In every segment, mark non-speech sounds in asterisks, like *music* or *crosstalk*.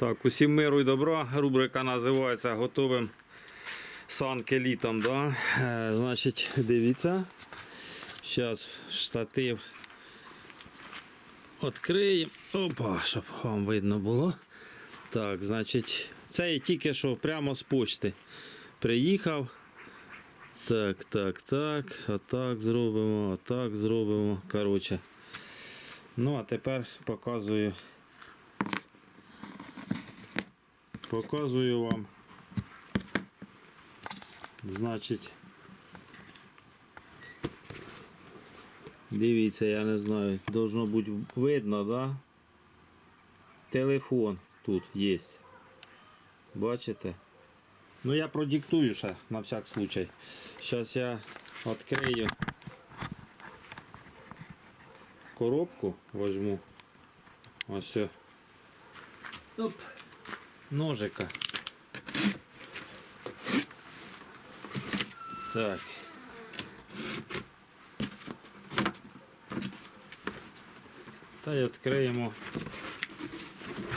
Так, усім миру і добра. Рубрика називається Готовим санки літом. Да? Е, значить, дивіться. Зараз штатив відкриємо. Опа, щоб вам видно було. Так, значить, це я тільки що прямо з почти приїхав. Так, так, так. Отак зробимо, отак зробимо. Коротше. Ну, а тепер показую. Показую вам. Значить. Дивіться, я не знаю, должно бути видно, да? Телефон тут є. Бачите? Ну я продиктую ще на всяк случай. Зараз я відкрию коробку, возьму. Ось. все. Ножика. Так. Та й відкриємо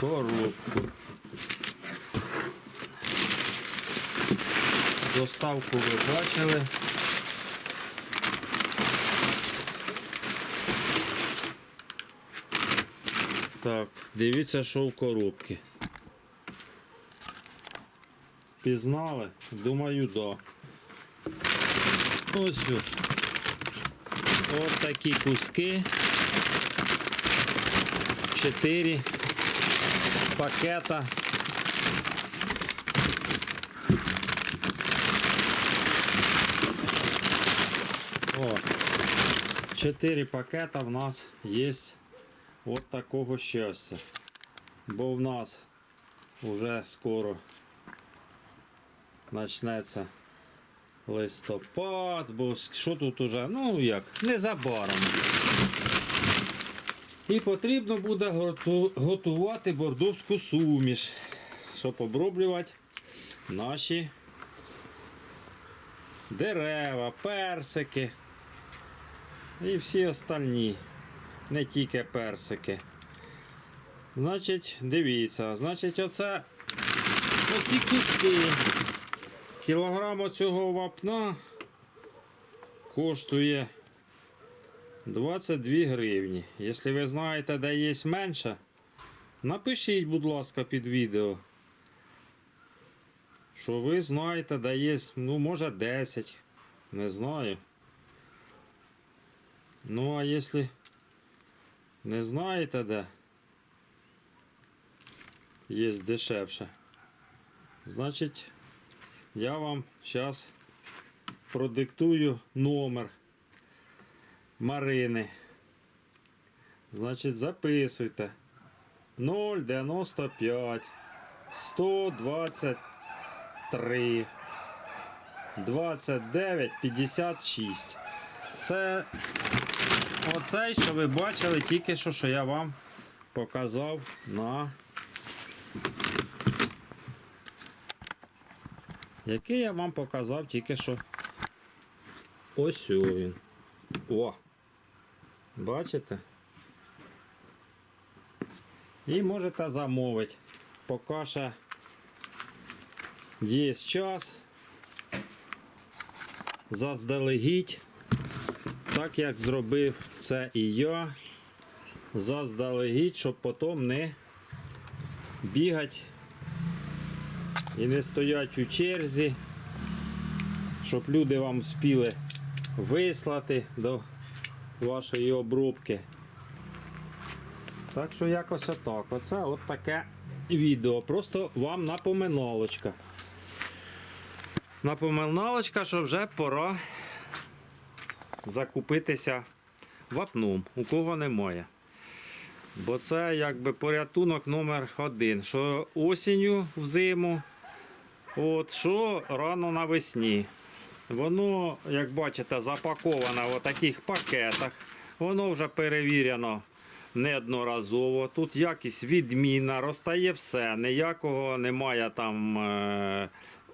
коробку. Доставку ви бачили. Так, дивіться, що в коробці. Пізнали? Думаю, да. Ось. о. От такі куски. Чотири пакета. О, чотири пакета в нас є от такого щастя. Бо в нас вже скоро почнеться листопад, бо що тут уже, ну як, незабаром. І потрібно буде готувати бордовську суміш, щоб оброблювати наші дерева, персики і всі остальні, не тільки персики. Значить, дивіться, значить, оце оці куски. Кілограм оцього вапна коштує 22 гривні. Якщо ви знаєте, де є менше, напишіть, будь ласка, під відео. Що ви знаєте, де є, ну, може 10. Не знаю. Ну, а якщо не знаєте, де є дешевше, значить я вам зараз продиктую номер Марини. Значить, записуйте 095 123 29 56. Це оцей, що ви бачили тільки що, що я вам показав на який я вам показав тільки що. Ось він. О! Бачите? І можете замовити. Поки ще є час. Заздалегідь. Так як зробив це і я. Заздалегідь, щоб потім не бігати і не стоять у черзі, щоб люди вам спіли вислати до вашої обробки. Так що якось отак. Оце от таке відео. Просто вам напоминалочка. Напоминалочка, що вже пора закупитися вапном, у кого немає. Бо це якби порятунок номер один. Що осінню взиму, от, що рано навесні. Воно, як бачите, запаковано в таких пакетах. Воно вже перевірено неодноразово. Тут якість відмінна, розтає все. Ніякого немає там е,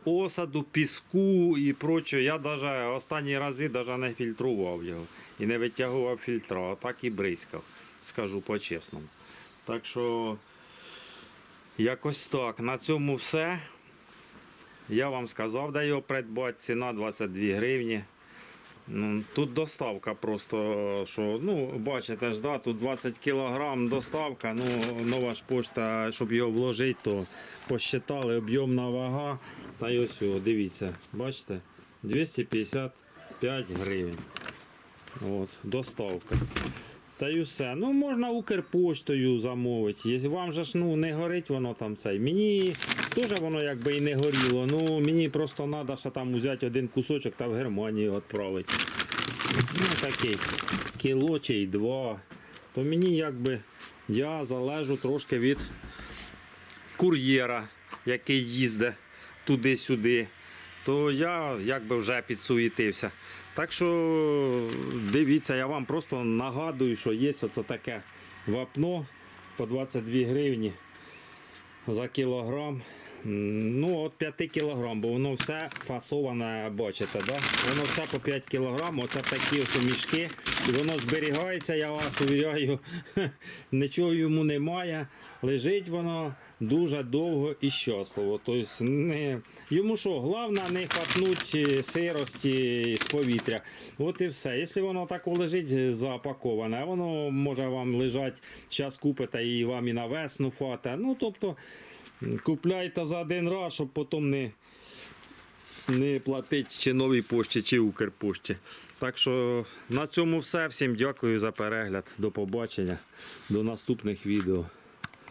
осаду, піску і прочого. Я навіть останні рази даже не фільтрував його і не витягував фільтра, а так і бризкав, скажу по-чесному. Так що Якось так. На цьому все. Я вам сказав, де його придбати. Ціна 22 гривні. Ну, тут доставка просто, що, ну, бачите ж, да, тут 20 кг доставка, ну, нова ж пошта, щоб його вложити, то посчитали об'ємна вага. Та й ось, дивіться, бачите, 255 гривень. От, доставка. Та й все. Ну, можна Укрпоштою замовити. Вам же ж ну, не горить воно там цей. Мені теж воно якби і не горіло. Ну, мені просто треба ще там взяти один кусочок та в Германію відправити. Ну, такий кіло чи два. То мені якби я залежу трошки від кур'єра, який їздить туди-сюди. То я якби вже підсуетився. Так що дивіться, я вам просто нагадую, що є оце таке вапно по 22 гривні за кілограм. Ну, от 5 кілограм, бо воно все фасоване, бачите, да? Воно все по 5 кілограм, оце такі ось мішки. І воно зберігається, я вас увіряю, *laughs* нічого йому немає. Лежить воно дуже довго і щасливо. Тобто, не... йому що, головне не хапнуть е, сирості з повітря. От і все. Якщо воно так лежить запаковане, воно може вам лежати, час купите і вам і на весну фата. Ну, тобто, купляйте за один раз, щоб потім не, не платити чи новій пошті, чи Укрпошті. Так що на цьому все. Всім дякую за перегляд. До побачення. До наступних відео.